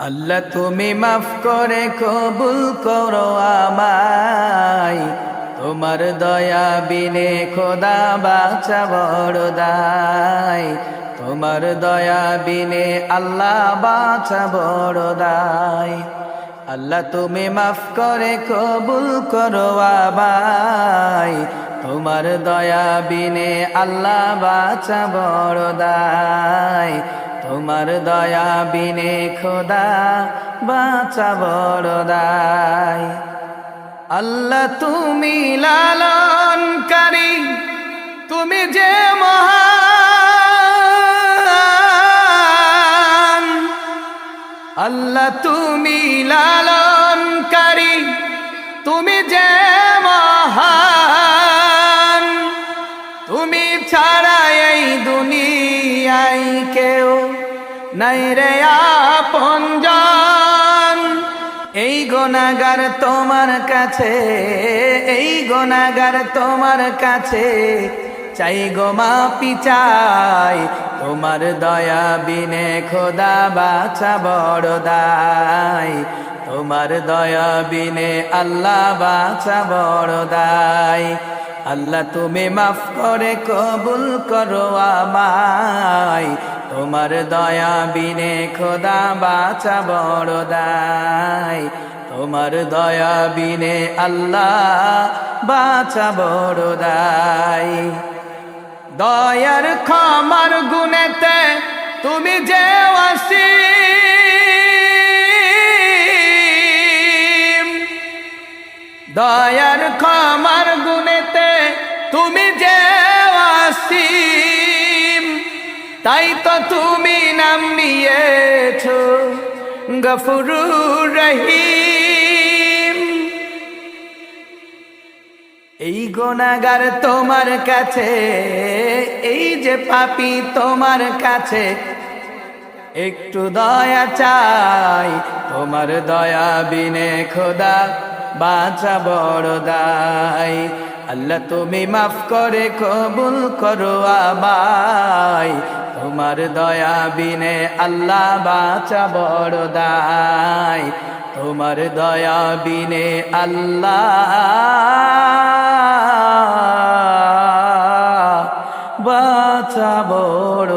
আল্লাহ, তুমি মাফ করে কবুল করো আমায়। তোমার দয়া বিনে খোদা বাছা বড় দায় তোমার দয়া বিনে আল্লাহ বাছা বড় দায় আল্লাহ, তুমি মাফ করে কবুল করো আমায়। তোমার দয়া বিনে আল্লাহ বাছা বড় দায় তোমার দয়া বিনে খোদা, বাঁচা বড় দায়। আল্লাহ তুমি লালনকারী, তুমি যে মহান। আল্লাহ তুমি লালনকারী নাই রে আপনজন এই গোনাগার তোমার কাছে, এই গোনাগার তোমার কাছে। চাই গো মাপি চাই, তোমার দয়া বিনে খোদা বাছা বড় দায়। তোমার দয়া বিনে আল্লাহ বাছা বড় দায়। আল্লাহ তুমি মাফ করে কবুল করো আমায়। তোমার দয়া বিনে খোদা বাছা বড় দায়। তোমার দয়া বিনে আল্লাহ বাছা বড় দায়। দয়ার খামার গুনেতে তুমি যে অসীম। দয়ার খামার গুনেতে তুমি যে অসীম। তাই তো তুমি নাম নিয়েছ গফুরুর রহিম। এই গোনাগার তোমার কাছে, এই যে পাপি তোমার কাছে, একটু দয়া চাই, তোমার দয়া বিনে খোদা বাঁচা বড় দায়। আল্লাহ তুমি মাফ করে কবুল করো আমায় তোমার দয়া বিনে আল্লাহ বাঁচা বড় দায়। তোমার দয়া বিনে আল্লাহ বাঁচা বড়